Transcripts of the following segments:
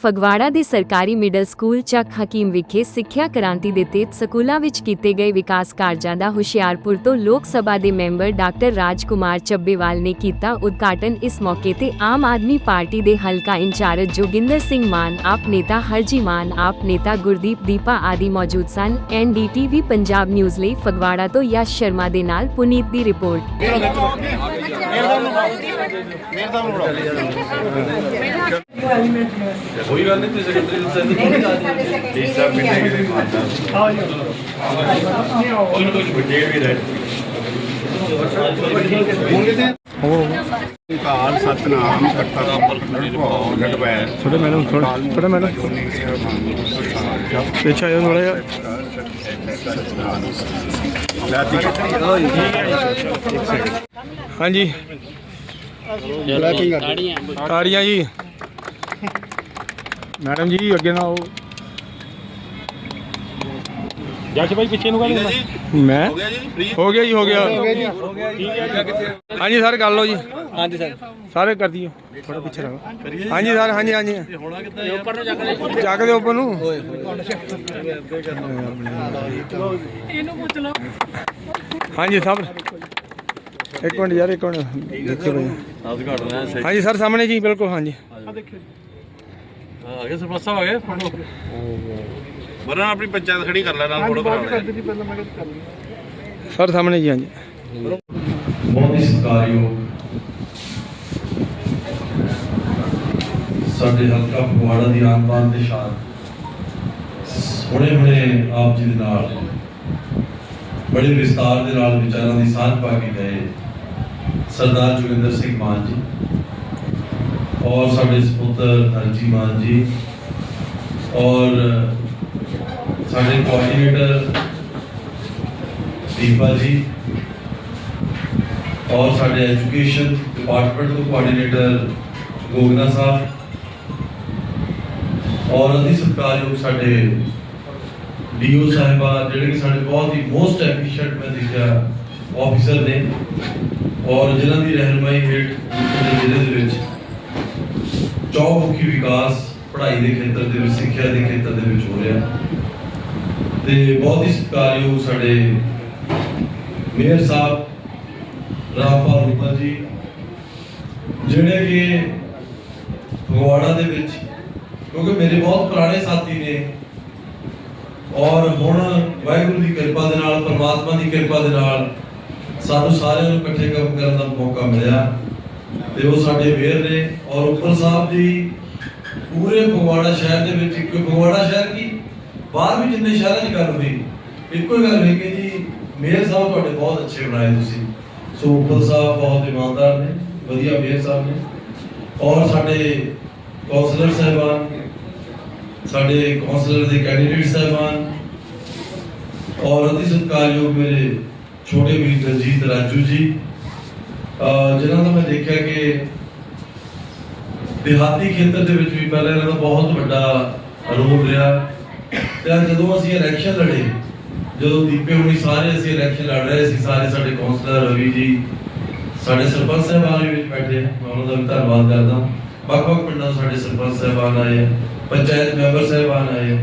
ਫਗਵਾੜਾ ਦੇ ਸਰਕਾਰੀ middle school ਚੱਕ ਹਕੀਮ ਵਿਖੇ ਸਿੱਖਿਆ ਕ੍ਰਾਂਤੀ ਦੇ ਤਹਿਤ ਸਕੂਲਾਂ ਵਿੱਚ ਕੀਤੇ ਗਏ ਵਿਕਾਸ ਕਾਰਜਾਂ ਦਾ ਹੁਸ਼ਿਆਰਪੁਰ ਤੋਂ ਲੋਕ ਸਭਾ ਦੇ ਮੈਂਬਰ ਡਾਕਟਰ ਰਾਜਕੁਮਾਰ ਚੱਬੇਵਾਲ ਨੇ ਕੀਤਾ ਉਦਘਾਟਨ। ਇਸ ਮੌਕੇ ਤੇ ਆਮ ਆਦਮੀ ਪਾਰਟੀ ਦੇ ਹਲਕਾ ਇੰਚਾਰਜ ਜੋਗਿੰਦਰ ਸਿੰਘ ਮਾਨ, ਆਪ ਨੇਤਾ ਹਰਜੀ ਮਾਨ, ਆਪ ਨੇਤਾ ਗੁਰਦੀਪ ਦੀਪਾ ਆਦਿ ਮੌਜੂਦ ਸਨ। ਐਨਡੀਟੀਵੀ ਪੰਜਾਬ ਨਿਊਜ਼ ਲਈ ਫਗਵਾੜਾ ਤੋਂ ਯਸ਼ ਸ਼ਰਮਾ ਦੇ ਨਾਲ ਪੁਨੀਤ ਦੀ ਰਿਪੋਰਟ। ਕੋਈ ਗੱਲ ਨਹੀਂ ਤੁਸੀਂ ਸੈਕਟਰੀ ਨੂੰ ਸੈਂਡ ਜੀ ਸਾਹਿਬ ਮਿਲਣੇ ਕਿ ਮਾਤਾ। ਕੋਈ ਨਾ ਕੋਈ ਵੱਡੇ ਵੀ ਰਹੇ ਕਾਲ ਸਤਨਾਮ ਕਰਤਾ ਪੁਰਖ ਨਰਭਉ ਥੋੜਾ ਮੈਡਮ ਥੋੜਾ ਥੋੜਾ ਮੈਡਮ ਪਿੱਛੇ ਆਇਓ ਥੋੜਾ ਜਿਹਾ। ਹਾਂਜੀ। ਤਾੜੀਆਂ ਜੀ। ਮੈਡਮ ਜੀ ਅੱਗੇ ਨਾ ਆਓ ਜੱਜ ਭਾਈ ਪਿੱਛੇ ਨੂੰ ਕਾਹਨੂੰ ਮੈਂ? ਹੋ ਗਿਆ ਜੀ ਹੋ ਗਿਆ ਹਾਂਜੀ ਸਰ ਕਰ ਲਓ ਜੀ। ਹਾਂਜੀ ਸਰ। ਸਾਰੇ ਕਰ ਦਿਓ। ਥੋੜਾ ਪਿੱਛੇ ਰਹੋ। ਹਾਂਜੀ ਸਰ ਹਾਂਜੀ ਹਾਂਜੀ। ਉੱਪਰ ਨੂੰ ਚੱਕ ਦੇ ਉੱਪਰ ਨੂੰ। ਹਾਂਜੀ ਸਭ। ਇੱਕ ਮਿੰਟ ਯਾਰ ਇੱਕ ਮਿੰਟ। ਭਾਈ ਹਾਂਜੀ ਸਰ ਸਾਹਮਣੇ ਜੀ ਬਿਲਕੁਲ ਹਾਂਜੀ। ਆ ਗਿਆ ਸਰਪੰਚ ਸਾਹਿਬ ਆ ਗਏ ਫੋਟੋ ਬਰਾਂ ਆਪਣੀ ਪੰਚਾਇਤ ਖੜੀ ਕਰ ਲੈ ਨਾਲ ਫੋਟੋ ਕਰਾ ਲੈ ਸਰ ਸਾਹਮਣੇ ਜੀ ਹਾਂਜੀ। ਬਹੁਤ ਹੀ ਸਤਿਕਾਰਯੋਗ ਸਾਡੇ ਹਲਕਾ ਫਗਵਾੜਾ ਦੀ ਆਨ ਬਾਨ ਦੇ ਸ਼ਾਨ ਹੁਣੇ ਹੁਣੇ ਆਪ ਜੀ ਦੇ ਨਾਲ ਬੜੇ ਵਿਸਤਾਰ ਦੇ ਨਾਲ ਵਿਚਾਰਾਂ ਦੀ ਸਾਂਝ ਪਾ ਕੇ ਗਏ ਸਰਦਾਰ ਜੋਗਿੰਦਰ ਸਿੰਘ ਮਾਨ ਜੀ। ਔਰ ਸਾਡੇ ਸਪੁੱਤਰ ਹਰਜੀ ਮਾਨ ਜੀ ਔਰ ਸਾਡੇ ਕੋਆਰਡੀਨੇਟਰ ਦੀਪਾ ਜੀ ਔਰ ਸਾਡੇ ਐਜੂਕੇਸ਼ਨ ਡਿਪਾਰਟਮੈਂਟ ਤੋਂ ਕੋਆਰਡੀਨੇਟਰ ਗੋਗਨਾ ਸਾਹਿਬ ਔਰ ਅਤੀ ਸਤਿਕਾਰਯੋਗ ਸਾਡੇ ਡੀਓ ਸਾਹਿਬਾ ਜਿਹੜੇ ਕਿ ਸਾਡੇ ਬਹੁਤ ਹੀ ਮੋਸਟ ਐਫੀਸ਼ੀਐਂਟ ਮੈਂ ਦੇਖਿਆ ਆਫੀਸਰ ਨੇ ਔਰ ਜਿਨ੍ਹਾਂ ਦੀ ਰਹਿਨਮਾਈ ਹੇਠ ਦੇ ਜ਼ਿਲ੍ਹੇ ਦੇ ਵਿੱਚ ਚੌਮੁਖੀ ਵਿਕਾਸ ਪੜ੍ਹਾਈ ਦੇ ਖੇਤਰ ਦੇ ਵਿੱਚ, ਸਿੱਖਿਆ ਦੇ ਖੇਤਰ ਦੇ ਵਿੱਚ ਹੋ ਰਿਹਾ। ਤੇ ਬਹੁਤ ਹੀ ਸਤਿਕਾਰਯੋਗ ਸਾਡੇ ਮੇਅਰ ਸਾਹਿਬ ਰਾਮਪਾਲ ਰੂਪਾ ਜੀ, ਜਿਹੜੇ ਕਿ ਫਗਵਾੜਾ ਦੇ ਵਿੱਚ, ਕਿਉਂਕਿ ਮੇਰੇ ਬਹੁਤ ਪੁਰਾਣੇ ਸਾਥੀ ਨੇ ਔਰ ਹੁਣ ਵਾਹਿਗੁਰੂ ਦੀ ਕਿਰਪਾ ਦੇ ਨਾਲ, ਪਰਮਾਤਮਾ ਦੀ ਕਿਰਪਾ ਦੇ ਨਾਲ ਸਾਨੂੰ ਸਾਰਿਆਂ ਨੂੰ ਇਕੱਠੇ ਕੰਮ ਕਰਨ ਦਾ ਮੌਕਾ ਮਿਲਿਆ। ਤੇ ਉਹ ਸਾਡੇ ਮੇਅਰ ਨੇ ਔਰ ਉੱਪਰ ਸਾਹਿਬ ਜੀ ਪੂਰੇ ਫਗਵਾੜਾ ਸ਼ਹਿਰ ਦੇ ਵਿੱਚ ਇੱਕ ਫਗਵਾੜਾ ਸ਼ਹਿਰ ਕੀ? ਬਾਹਰ ਵੀ ਜਿੰਨੇ ਸ਼ਹਿਰਾਂ 'ਚ ਗੱਲ ਹੋਈ, ਇੱਕੋ ਹੀ ਗੱਲ ਹੋਈ ਕਿ ਜੀ ਮੇਅਰ ਸਾਹਿਬ ਤੁਹਾਡੇ ਬਹੁਤ ਅੱਛੇ ਬਣਾਏ ਤੁਸੀਂ। ਸੋ ਉੱਪਰ ਸਾਹਿਬ ਬਹੁਤ ਇਮਾਨਦਾਰ ਨੇ, ਵਧੀਆ ਮੇਅਰ ਸਾਹਿਬ ਨੇ। ਔਰ ਸਾਡੇ ਕੌਂਸਲਰ ਸਾਹਿਬਾਨ, ਸਾਡੇ ਕੌਂਸਲਰ ਦੇ ਕੈਂਡੀਡੇਟ ਸਾਹਿਬਾਨ, ਔਰ ਅਤੀ ਸਤਿਕਾਰਯੋਗ ਮੇਰੇ ਛੋਟੇ ਵੀਰ ਰਣਜੀਤ ਰਾਜੂ ਜੀ ਜਿਨ੍ਹਾਂ ਦਾ ਮੈਂ ਦੇਖਿਆ ਕਿ ਦਿਹਾਤੀ ਖੇਤਰ ਦੇ ਵਿੱਚ ਵੀ ਪਹਿਲਾਂ ਇਹਨਾਂ ਦਾ ਬਹੁਤ ਵੱਡਾ ਰੋਲ ਰਿਹਾ। ਤੇ ਜਦੋਂ ਅਸੀਂ ਇਲੈਕਸ਼ਨ ਲੜੇ ਜਦੋਂ ਦੀਪੇ ਹੁਣੀ ਸਾਰੇ ਅਸੀਂ ਇਲੈਕਸ਼ਨ ਲੜ ਰਹੇ ਸੀ ਸਾਰੇ ਸਾਡੇ ਕੌਂਸਲਰ ਰਵੀ ਜੀ ਸਾਡੇ ਸਰਪੰਚ ਸਾਹਿਬਾਨ ਵੀ ਵਿੱਚ ਬੈਠੇ ਮੈਂ ਉਹਨਾਂ ਦਾ ਵੀ ਧੰਨਵਾਦ ਕਰਦਾ ਵੱਖ-ਵੱਖ ਪਿੰਡਾਂ ਸਾਡੇ ਸਰਪੰਚ ਸਾਹਿਬਾਨ ਆਏ ਆ, ਪੰਚਾਇਤ ਮੈਂਬਰ ਸਾਹਿਬਾਨ ਆਏ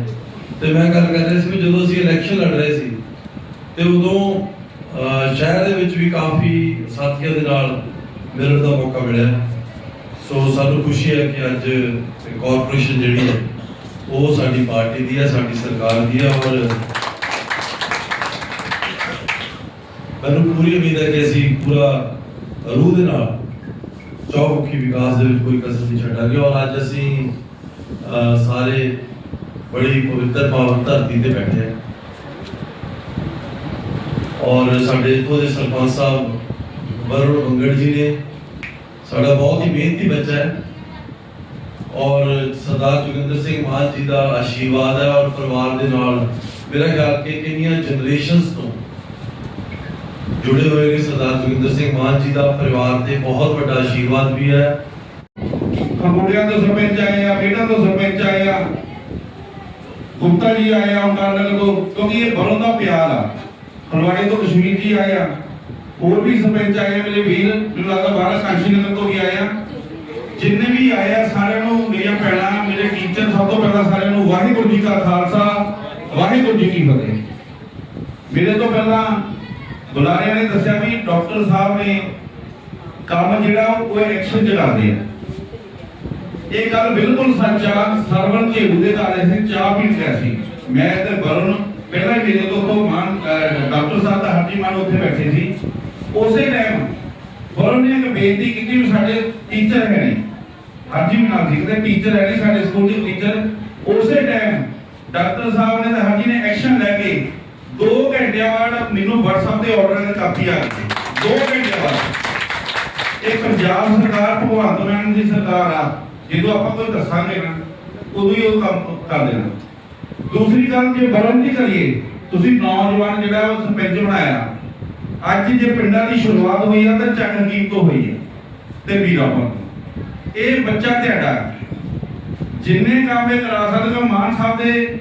ਤੇ ਮੈਂ ਗੱਲ ਕਰ ਰਿਹਾ ਸੀ ਵੀ ਜਦੋਂ ਅਸੀਂ ਇਲੈਕਸ਼ਨ ਲੜ ਰਹੇ ਸੀ ਤੇ ਉਦੋਂ ਸ਼ਹਿਰ ਦੇ ਵਿੱਚ ਵੀ ਕਾਫੀ ਸਾਥੀਆਂ ਦੇ ਨਾਲ ਮਿਲਣ ਦਾ ਮੌਕਾ ਮਿਲਿਆ। ਸੋ ਸਾਨੂੰ ਖੁਸ਼ੀ ਹੈ ਕਿ ਅੱਜ ਕਾਰਪੋਰੇਸ਼ਨ ਜਿਹੜੀ ਹੈ, ਉਹ ਸਾਡੀ ਪਾਰਟੀ ਦੀ ਹੈ, ਸਾਡੀ ਸਰਕਾਰ ਦੀ ਹੈ ਔਰ ਮੈਨੂੰ ਪੂਰੀ ਉਮੀਦ ਹੈ ਕਿ ਅਸੀਂ ਪੂਰਾ ਰੂਹ ਦੇ ਨਾਲ ਚੌਮੁਖੀ ਵਿਕਾਸ ਦੇ ਵਿੱਚ ਕੋਈ ਕਸਰ ਨਹੀਂ ਛੱਡਾਂਗੇ ਔਰ ਅੱਜ ਅਸੀਂ ਸਾਰੇ ਬੜੀ ਪਵਿੱਤਰ ਪਾਵਨ ਧਰਤੀ ਤੇ ਬੈਠੇ ਹਾਂ। ਔਰ ਸਾਡੇ ਇੱਥੋਂ ਦੇ ਸਰਪੰਚ ਸਾਹਿਬ ਵਰੁਣ ਮੰਗੜ ਜੀ ਨੇ ਸਾਡਾ ਬਹੁਤ ਹੀ ਮਿਹਨਤੀ ਬੱਚਾ ਹੈ। ਔਰ ਸਰਦਾਰ ਜੋਗਿੰਦਰ ਸਿੰਘ ਮਾਨ ਜੀ ਦਾ ਆਸ਼ੀਰਵਾਦ ਹੈ ਔਰ ਪਰਿਵਾਰ ਦੇ ਨਾਲ ਮੇਰਾ ਖਿਆਲ ਕਿ ਕਿੰਨੀਆਂ ਜਨਰੇਸ਼ਨਸ ਤੋਂ ਜੁੜੇ ਹੋਏ ਨੇ ਸਰਦਾਰ ਜੋਗਿੰਦਰ ਸਿੰਘ ਮਾਨ ਜੀ ਦਾ ਪਰਿਵਾਰ ਤੇ ਬਹੁਤ ਵੱਡਾ ਆਸ਼ੀਰਵਾਦ ਵੀ ਹੈ। ਖੰਗੂੜੀਆਂ ਤੋਂ ਸਰਪੰਚ ਆਏ ਆ, ਬੇਟਾ ਤੋਂ ਸਰਪੰਚ ਆਏ ਆ, ਗੁਪਤਾ ਜੀ ਆਏ ਆ ਉਟਾਨਗਰ ਤੋਂ ਕਿਉਂਕਿ ਇਹ ਬਰੋਂ ਦਾ ਪਿਆਰ ਆ। ਫਲਵਾੜੇ ਤੋਂ ਕਸ਼ਮੀਰ ਜੀ ਆਏ ਹੋਰ ਵੀ ਸਰਪੰਚ ਆਏ ਮੇਰੇ ਵੀਰ, ਮੈਨੂੰ ਲੱਗਦਾ ਬਾਹਰ ਕਾਂਸ਼ੀ ਨਗਰ ਤੋਂ ਵੀ ਆਏ ਜਿੰਨੇ ਵੀ ਆਏ ਸਾਰਿਆਂ ਨੂੰ ਮੇਰੀਆਂ ਭੈਣਾਂ, ਮੇਰੇ ਟੀਚਰ ਪਹਿਲਾਂ ਸਾਰਿਆਂ ਨੂੰ ਵਾਹਿਗੁਰੂ ਜੀ ਕਾ ਖਾਲਸਾ, ਵਾਹਿਗੁਰੂ ਜੀ ਕੀ ਫਤਿਹ। ਮੇਰੇ ਤੋਂ ਪਹਿਲਾਂ ਬੁਲਾਰਿਆਂ ਨੇ ਦੱਸਿਆ ਵੀ ਡਾਕਟਰ ਸਾਹਿਬ ਨੇ ਕੰਮ ਜਿਹੜਾ, ਉਹ ਐਕਸ਼ਨ ਚ ਆ ਇਹ ਗੱਲ ਬਿਲਕੁਲ ਸੱਚ ਆ ਸਰਵਨ ਝੇੜੂ ਦੇ ਘਰ ਅਸੀਂ ਚਾਹ ਪੀਣ ਗਏ ਸੀ। ਮੈਂ ਤੇ ਵਰੁਣ ਪਹਿਲਾਂ ਮੇਰੇ ਤੋਂ ਤੋਂ ਮਾਨ ਡਾਕਟਰ ਸਾਹਿਬ ਦਾ ਹਰਜੀ ਮਾਨ ਉੱਥੇ ਬੈਠੇ ਸੀ, ਉਸੇ ਟਾਈਮ ਵਰੁਣ ਨੇ ਇੱਕ ਬੇਨਤੀ ਕੀਤੀ ਵੀ ਸਾਡੇ ਟੀਚਰ ਹੈ ਨਹੀਂ। ਹਰਜੀ ਨਾਲ ਸੀ, ਕਹਿੰਦੇ ਟੀਚਰ ਹੈ ਨਹੀਂ, ਸਾਡੇ ਸਕੂਲ ਦੇ ਟੀਚਰ ਉਸੇ ਟਾਈਮ ਡਾਕਟਰ ਸਾਹਿਬ ਨੇ ਤੇ ਹਰਜੀ ਨੇ ਐਕਸ਼ਨ ਲੈ ਕੇ 2 ਘੰਟਿਆਂ ਬਾਅਦ ਮੈਨੂੰ WhatsApp ਤੇ ਆਰਡਰ ਦੀ ਕਾਪੀ ਆ ਗਈ। 2 ਘੰਟਿਆਂ ਬਾਅਦ। ਇਹ ਪੰਜਾਬ ਸਰਕਾਰ, ਭਗਵੰਤ ਮਾਨ ਦੀ ਸਰਕਾਰ ਆ ਜਦੋਂ ਆਪਾਂ ਕੋਈ ਦੱਸਾਂਗੇ ਨਾ, ਉਦੋਂ ਹੀ ਉਹ ਕੰਮ ਕਰ ਦੇਣਾ। ਦੂਸਰੀ ਗੱਲ, ਜੇ ਵਰਨ ਕਰੀਏ, ਤੁਸੀਂ ਨੌਜਵਾਨ ਜਿਹੜਾ ਉਹ ਸਰਪੰਚ ਬਣਾਇਆ, ਅੱਜ ਜੇ ਪਿੰਡਾਂ ਦੀ ਸ਼ੁਰੂਆਤ ਹੋਈ ਆ, ਤਾਂ ਚੱਕ ਤੋਂ ਹੋਈ ਹੈ ਤੇ ਵੀਰਾਪੁਰ ਇਹ ਬੱਚਾ ਤੁਹਾਡਾ ਜਿੰਨੇ ਕੰਮ ਇਹ ਕਰਾ ਸਕਦੇ ਹੋ, ਮਾਨ ਸਾਹਿਬ ਦੇ,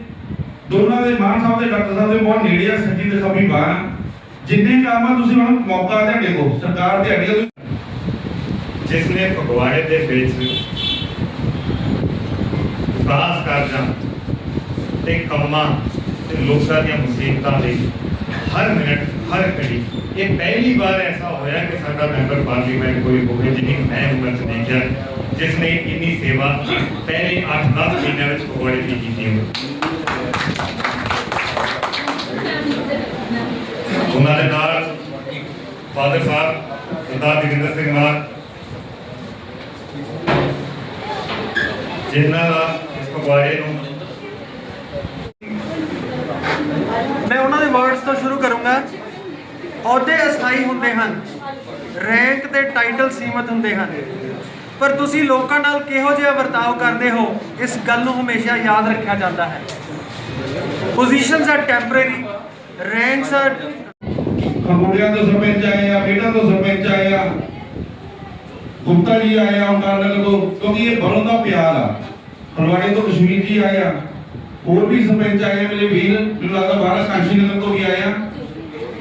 ਦੋਨਾਂ ਦੇ, ਮਾਨ ਸਾਹਿਬ ਦੇ ਡਾਕਟਰ ਸਾਹਿਬ ਦੇ ਬਹੁਤ ਨੇੜੇ ਆ ਸੱਜੀ ਦੇ ਖੱਬੀ ਬਾਹ ਜਿੰਨੇ ਕੰਮ ਆ, ਤੁਸੀਂ ਹੁਣ ਮੌਕਾ ਤੁਹਾਡੇ ਕੋਲ, ਸਰਕਾਰ ਤੁਹਾਡੀ ਜਿਸ ਨੇ ਫਗਵਾੜੇ ਦੇ ਵਿੱਚ ਵਿਕਾਸ ਕਾਰਜਾਂ ਤੇ ਕੰਮਾਂ ਤੇ ਲੋਕਾਂ ਦੀਆਂ ਮੁਸੀਬਤਾਂ ਲਈ ਹਰ ਮਿੰਟ, ਹਰ ਘੜੀ ਇਹ ਪਹਿਲੀ ਵਾਰ ਐਸਾ ਹੋਇਆ ਕਿ ਸਾਡਾ ਮੈਂਬਰ ਪਾਰਲੀਮੈਂਟ ਕੋਈ ਹੋਵੇ ਜਿਹਨੇ ਮੈਂ ਉਮਰ ਚ ਦੇਖਿਆ ਜਿਸ ਨੇ ਇੰਨੀ ਸੇਵਾ ਪਹਿਲੇ 8-10 ਮਹੀਨਿਆਂ ਵਿੱਚ ਫਗਵਾੜੇ ਦੀ ਕੀਤੀ ਹੋਵੇ। ਉਹਨਾਂ ਦੇ ਨਾਲ ਫਾਦਰ ਸਾਹਿਬ, ਸਰਦਾਰ ਜੋਗਿੰਦਰ ਸਿੰਘ ਮਾਨ, ਜਿਨ੍ਹਾਂ ਦਾ ਇਸ ਫਗਵਾੜੇ ਨੂੰ ਮੈਂ ਉਹਨਾਂ ਦੇ ਵਰਡਸ ਤੋਂ ਸ਼ੁਰੂ ਕਰੂੰਗਾ ਅਹੁਦੇ ਅਸਥਾਈ ਹੁੰਦੇ ਹਨ। ਰੈਂਕ ਤੇ ਟਾਈਟਲ ਸੀਮਤ ਹੁੰਦੇ ਹਨ। ਪਰ ਤੁਸੀਂ ਲੋਕਾਂ ਨਾਲ ਕਿਹੋ ਜਿਹਾ ਵਰਤਾਓ ਕਰਦੇ ਹੋ, ਇਸ ਗੱਲ ਨੂੰ ਹਮੇਸ਼ਾ ਯਾਦ ਰੱਖਿਆ ਜਾਂਦਾ ਹੈ। Positions are temporary ranks are ਖੰਗੂੜਿਆਂ ਤੋਂ ਸਰਪੰਚ ਆਏ ਆ ਬੇਟਾ ਤੋਂ ਸਰਪੰਚ ਆਏ ਆ। ਗੁਪਤਾ ਜੀ ਆਏ ਆ ਓਮਕਾਰ ਨਗਰ ਤੋਂ ਕਿਉਂਕਿ ਇਹ ਬਰੋਂ ਦਾ ਪਿਆਰ ਆ। ਫਲਵਾੜੇ ਤੋਂ ਕਸ਼ਮੀਰ ਜੀ ਆਏ ਆ। ਹੋਰ ਵੀ ਸਰਪੰਚ ਆਏ ਆ, ਮੇਰੇ ਵੀਰ, ਮੈਨੂੰ ਲੱਗਦਾ ਬਾਹਰ ਕਾਂਸ਼ੀ ਨਗਰ ਤੋਂ ਵੀ ਆਏ ਆ।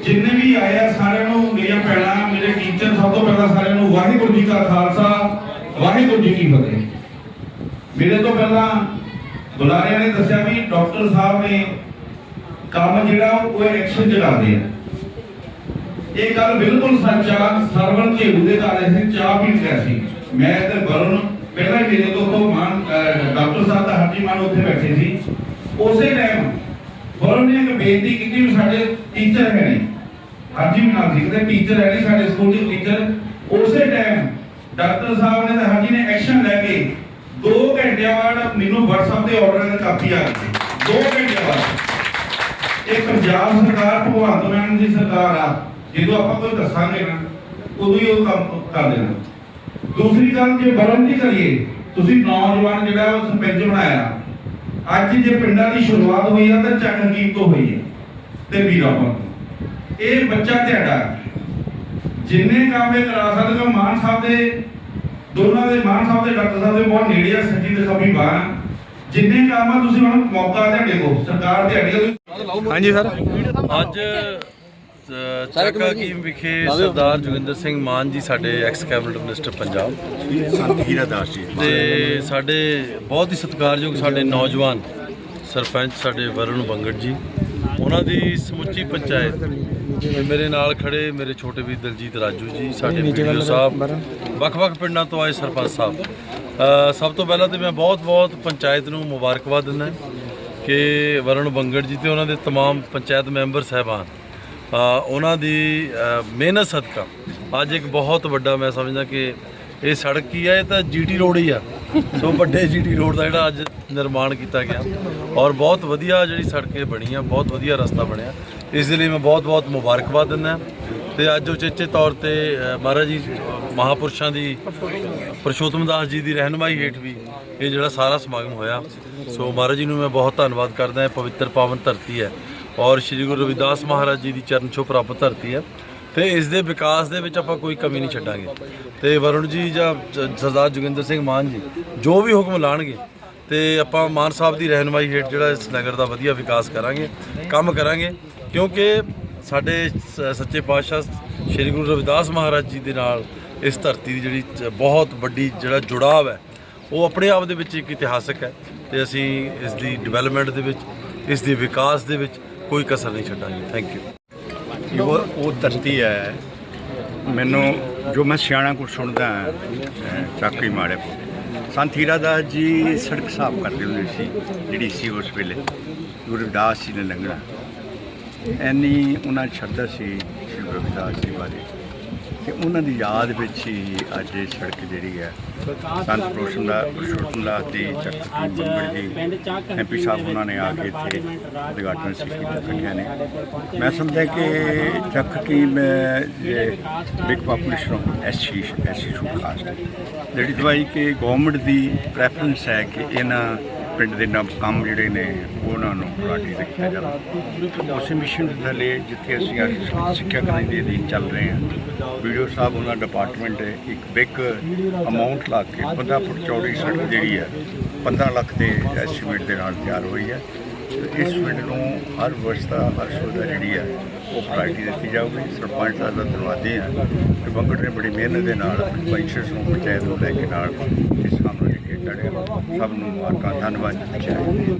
ਜਿੰਨੇ ਵੀ ਆਏ ਆ, ਸਾਰਿਆਂ ਨੂੰ ਮੇਰੀਆਂ ਭੈਣਾਂ, ਮੇਰੇ ਟੀਚਰ ਸਭ ਤੋਂ ਪਹਿਲਾਂ ਸਾਰਿਆਂ ਨੂੰ ਵਾਹਿਗੁਰੂ ਜੀ ਕਾ ਖਾਲਸਾ, ਵਾਹਿਗੁਰੂ ਜੀ ਕੀ ਫਤਿਹ। ਮੇਰੇ ਤੋਂ ਪਹਿਲਾਂ ਬੁਲਾਰਿਆਂ ਨੇ ਦੱਸਿਆ ਵੀ ਡਾਕਟਰ ਸਾਹਿਬ ਨੇ ਕੰਮ ਜਿਹੜਾ, ਉਹ ਐਕਸ਼ਨ ਚ ਆ। ਇਹ ਗੱਲ ਬਿਲਕੁਲ ਸੱਚ ਆ ਸਰਵਨ ਝੇੜੂ ਦੇ ਘਰ ਅਸੀਂ ਚਾਹ ਪੀਣ ਗਏ ਸੀ। ਮੈਂ ਤੇ ਵਰੁਣ, ਪਹਿਲਾਂ ਹੀ ਮੇਰੇ ਤੋਂ ਤੋਂ ਮਾਨ ਡਾਕਟਰ ਸਾਹਿਬ ਦਾ ਹਰਜੀ ਮਾਨ ਉੱਥੇ ਬੈਠੇ ਸੀ। ਉਸੇ ਟਾਈਮ ਵਰੁਣ ਨੇ ਇੱਕ ਬੇਨਤੀ ਕੀਤੀ ਵੀ ਸਾਡੇ ਟੀਚਰ ਹੈ ਨਹੀਂ ਹਰਜੀ ਨਾਲ ਸੀ ਕਹਿੰਦੇ ਟੀਚਰ ਹੈ ਸਾਡੇ ਸਕੂਲ ਦੇ ਟੀਚਰ ਉਸੇ ਟਾਈਮ ਡਾਕਟਰ ਸਾਹਿਬ ਨੇ ਤੇ ਹਰਜੀ ਨੇ ਐਕਸ਼ਨ ਲੈ ਕੇ 2 ਘੰਟਿਆਂ ਬਾਅਦ ਮੈਨੂੰ WhatsApp ਤੇ ਆਰਡਰ ਦੀ ਕਾਪੀ ਆ ਗਈ। 2 ਘੰਟਿਆਂ ਬਾਅਦ। ਇਹ ਪੰਜਾਬ ਸਰਕਾਰ, ਭਗਵੰਤ ਮਾਨ ਦੀ ਸਰਕਾਰ ਆ ਜਦੋਂ ਆਪਾਂ ਕੋਈ ਦੱਸਾਂਗੇ ਨਾ, ਉਦੋਂ ਹੀ ਉਹ ਕੰਮ ਕਰ ਦੇਣਾ। ਦੂਸਰੀ ਗੱਲ, ਜੇ ਵਰਨ ਦੀ ਕਰੀਏ, ਤੁਸੀਂ ਨੌਜਵਾਨ ਜਿਹੜਾ ਉਹ ਸਰਪੰਚ ਬਣਾਇਆ, ਅੱਜ ਜੇ ਪਿੰਡਾਂ ਦੀ ਸ਼ੁਰੂਆਤ ਹੋਈ ਆ, ਤਾਂ ਚੱਕ ਤੋਂ ਹੋਈ ਹੈ ਤੇ ਵੀਰਾਪੁਰ ਇਹ ਬੱਚਾ ਤੁਹਾਡਾ ਜਿੰਨੇ ਕੰਮ ਇਹ ਕਰਾ ਸਕਦੇ ਹੋ ਮਾਨ ਸਾਹਿਬ ਦੇ ਦੋਨਾਂ ਦੇ ਮਾਨ ਸਾਹਿਬ ਦੇ ਡਾਕਟਰ ਸਾਹਿਬ ਦੇ ਬਹੁਤ ਨੇੜੇ ਆ ਸੱਜੀ ਦੇ ਖੱਬੀ ਬਾਹ ਜਿੰਨੇ ਕੰਮ ਆ ਤੁਸੀਂ ਹੁਣ ਮੌਕਾ ਤੁਹਾਡੇ ਕੋਲ ਸਰਕਾਰ ਤੁਹਾਡੀ ਹਾਂਜੀ ਸਰ। ਅੱਜ ਚੱਕ ਹਕੀਮ ਵਿਖੇ ਸਰਦਾਰ ਜੋਗਿੰਦਰ ਸਿੰਘ ਮਾਨ ਜੀ ਸਾਡੇ ex cabinet minister Punjab. Heera Das ji. ਤੇ ਸਾਡੇ ਬਹੁਤ ਹੀ ਸਤਿਕਾਰਯੋਗ ਸਾਡੇ ਨੌਜਵਾਨ ਸਰਪੰਚ ਸਾਡੇ ਵਰੁਣ ਬੰਗੜ ਜੀ। ਉਹਨਾਂ ਦੀ ਸਮੁੱਚੀ ਪੰਚਾਇਤ ਤੇ ਮੇਰੇ ਨਾਲ ਖੜੇ ਮੇਰੇ ਛੋਟੇ ਵੀਰ ਦਲਜੀਤ ਰਾਜੂ ਜੀ ਸਾਡੇ ਵੀਡੀਓ ਸਾਹਿਬ ਵੱਖ-ਵੱਖ ਪਿੰਡਾਂ ਤੋਂ ਆਏ ਸਰਪੰਚ ਸਾਹਿਬ ਅ, ਸਭ ਤੋਂ ਪਹਿਲਾਂ ਤੇ ਮੈਂ ਬਹੁਤ-ਬਹੁਤ ਪੰਚਾਇਤ ਨੂੰ ਮੁਬਾਰਕਬਾਦ ਦਿੰਦਾ ਕਿ ਵਰੁਣ ਬੰਗੜ ਜੀ ਤੇ ਉਹਨਾਂ ਦੇ तमाम ਪੰਚਾਇਤ ਮੈਂਬਰ ਸਹਿਬਾਨ ਅ, ਉਹਨਾਂ ਦੀ ਅ, ਮਿਹਨਤ ਸਦਕਾ ਅੱਜ ਇੱਕ ਬਹੁਤ ਵੱਡਾ ਮੈਂ ਸਮਝਦਾ ਕਿ ਇਹ ਸੜਕ ਕੀ ਹੈ ਇਹ ਤਾਂ ਜੀਟੀ ਰੋਡ ਹੀ ਆ। ਸੋ ਵੱਡੇ ਜੀਟੀ ਰੋਡ ਦਾ ਜਿਹੜਾ ਅੱਜ ਨਿਰਮਾਣ ਕੀਤਾ ਗਿਆ। ਔਰ ਬਹੁਤ ਵਧੀਆ ਜਿਹੜੀ ਸੜਕ ਇਹ ਬਣੀ ਆ ਬਹੁਤ ਵਧੀਆ ਰਸਤਾ ਬਣਿਆ। ਇਸ ਲਈ ਮੈਂ ਬਹੁਤ ਬਹੁਤ ਮੁਬਾਰਕਬਾਦ ਦਿੰਦਾ। ਤੇ ਅੱਜ ਉਚੇਚੇ ਤੌਰ ਤੇ ਮਹਾਰਾਜ ਜੀ ਅ, ਮਹਾਪੁਰਸ਼ਾਂ ਦੀ ਪਰਸ਼ੋਤਮ ਦਾਸ ਜੀ ਦੀ ਰਹਿਨਮਾਈ ਹੇਠ ਵੀ ਇਹ ਜਿਹੜਾ ਸਾਰਾ ਸਮਾਗਮ ਹੋਇਆ। ਸੋ ਮਹਾਰਾਜ ਜੀ ਨੂੰ ਮੈਂ ਬਹੁਤ ਧੰਨਵਾਦ ਕਰਦਾ। ਇਹ ਪਵਿੱਤਰ ਪਾਵਨ ਧਰਤੀ ਹੈ। ਔਰ ਸ੍ਰੀ ਗੁਰੂ ਰਵਿਦਾਸ ਮਹਾਰਾਜ ਜੀ ਦੀ ਚਰਨ ਛੋਹ ਪ੍ਰਾਪਤ ਧਰਤੀ ਹੈ। ਤੇ ਇਸ ਦੇ ਵਿਕਾਸ ਦੇ ਵਿੱਚ ਆਪਾਂ ਕੋਈ ਕਮੀ ਨਹੀਂ ਛੱਡਾਂਗੇ। ਤੇ ਵਰੁਣ ਜੀ ਜਾਂ ਸਰਦਾਰ ਜੋਗਿੰਦਰ ਸਿੰਘ ਮਾਨ ਜੀ, ਜੋ ਵੀ ਹੁਕਮ ਲਾਣਗੇ, ਤੇ ਆਪਾਂ ਮਾਨ ਸਾਹਿਬ ਦੀ ਰਹਿਨਮਾਈ ਹੇਠ ਜਿਹੜਾ ਇਸ ਨਗਰ ਦਾ ਵਧੀਆ ਵਿਕਾਸ ਕਰਾਂਗੇ, ਕੰਮ ਕਰਾਂਗੇ, ਕਿਉਂਕਿ ਸਾਡੇ ਸ- ਸੱਚੇ ਪਾਤਸ਼ਾਹ ਸ੍ਰੀ ਗੁਰੂ ਰਵਿਦਾਸ ਮਹਾਰਾਜ ਜੀ ਦੇ ਨਾਲ ਇਸ ਧਰਤੀ ਦੀ ਜਿਹੜੀ ਬਹੁਤ ਵੱਡੀ ਜਿਹੜਾ ਜੁੜਾਵ ਹੈ, ਉਹ ਆਪਣੇ ਆਪ ਦੇ ਵਿੱਚ ਇੱਕ ਇਤਿਹਾਸਕ ਹੈ ਤੇ ਅਸੀਂ ਇਸ ਦੀ ਡਿਵੈਲਪਮੈਂਟ ਦੇ ਵਿੱਚ, ਇਸ ਦੀ ਵਿਕਾਸ ਦੇ ਵਿੱਚ ਕੋਈ ਕਸਰ ਨਹੀਂ ਛੱਡਾਂਗੇ। ਥੈਂਕ ਯੂ ਜੋ ਉਹ ਧਰਤੀ ਹੈ। ਮੈਨੂੰ ਜੋ ਮੈਂ ਸਿਆਣਾ ਕੁਝ ਸੁਣਦਾ ਹਾਂ, ਅਹ ਚਾਕੀ ਮਾੜੇ ਸੰਤ ਹੀਰਾਦਾਸ ਜੀ ਸੜਕ ਸਾਫ਼ ਕਰਦੇ ਹੁੰਦੇ ਸੀ ਜਿਹੜੀ ਸੀ ਉਸ ਵੇਲੇ। ਗੁਰੂ ਰਵਿਦਾਸ ਜੀ ਨੇ ਲੰਘਣਾ। ਐਨੀ ਉਹਨਾਂ 'ਚ ਸ਼ਰਧਾ ਸੀ ਸ਼੍ਰੀ ਗੁਰੂ ਰਵਿਦਾਸ ਜੀ ਬਾਰੇ। ਤੇ ਉਹਨਾਂ ਦੀ ਯਾਦ ਵਿੱਚ ਹੀ ਅੱਜ ਇਹ ਸੜਕ ਜਿਹੜੀ ਹੈ ਸੰਤ ਪ੍ਰੋਸ਼ਨ ਦਾ ਪ੍ਰਸ਼ੋਤਮ ਦਾ ਤੇ ਚੱਕ ਬੰਗੜ ਜੀ ਐਮਪੀ ਸਾਹਿਬ ਉਹਨਾਂ ਨੇ ਆ ਕੇ ਇੱਥੇ ਉਦਘਾਟਨ ਸਿੱਖੀ ਕੱਢੀਆਂ ਨੇ। ਮੈਂ ਸਮਝਦਾ ਕਿ ਚੱਕ ਕੀ ਮੈਂ big population of SC SC caste ਜਿਹੜੀ ਦਵਾਈ ਕਿ ਗਵਰਨਮੈਂਟ ਦੀ ਪ੍ਰੈਫਰੈਂਸ ਹੈ ਕਿ ਇਹਨਾਂ ਪਿੰਡ ਦੇ ਨਵ ਕੰਮ ਜਿਹੜੇ ਨੇ, ਉਹਨਾਂ ਨੂੰ ਪ੍ਰਾਇੋਰਟੀ ਰੱਖਿਆ ਜਾਵੇ। ਉਸ ਮਿਸ਼ਨ ਦੇ ਥੱਲੇ ਜਿੱਥੇ ਅਸੀਂ ਅੱਜ ਸਿੱਖਿਆ ਕਰਨ ਦੇ ਅਧੀਨ ਚੱਲ ਰਹੇ ਹਾਂ ਵੀਡੀਓ ਸਾਹਿਬ ਉਹਨਾਂ ਡਿਪਾਰਟਮੈਂਟ ਇੱਕ ਬਿਗ ਅਮਾਉਂਟ ਲਾ ਕੇ 15 ਫੁੱਟ ਚੌੜੀ ਸੜਕ ਜਿਹੜੀ ਹੈ 15 ਲੱਖ ਦੇ ਐਸਟੀਮੇਟ ਦੇ ਨਾਲ ਤਿਆਰ ਹੋਈ ਹੈ। ਇਸ ਪਿੰਡ ਨੂੰ ਹਰ ਵਰਸ਼ ਦਾ, ਹਰ ਸੁਵਿਧਾ ਜਿਹੜੀ ਹੈ, ਉਹ ਪ੍ਰਾਇੋਰਟੀ ਦਿੱਤੀ ਜਾਊਗੀ। ਸਰਪੰਚ ਸਾਹਿਬ ਦਾ ਧੰਨਵਾਦੀ ਹਾਂ। ਕਿ ਬੰਗੜ ਨੇ ਬੜੀ ਮਿਹਨਤ ਦੇ ਨਾਲ ਆਪਣੀ ਪੰਚਾਇਤ ਨੂੰ ਪੰਚਾਇਤ ਨੂੰ ਲੈ ਕੇ ਨਾਲ ਇਸ ਕੰਮ ਨੂੰ ਸਭ ਨੂੰ ਮੁਬਾਰਕਾਂ ਧੰਨਵਾਦ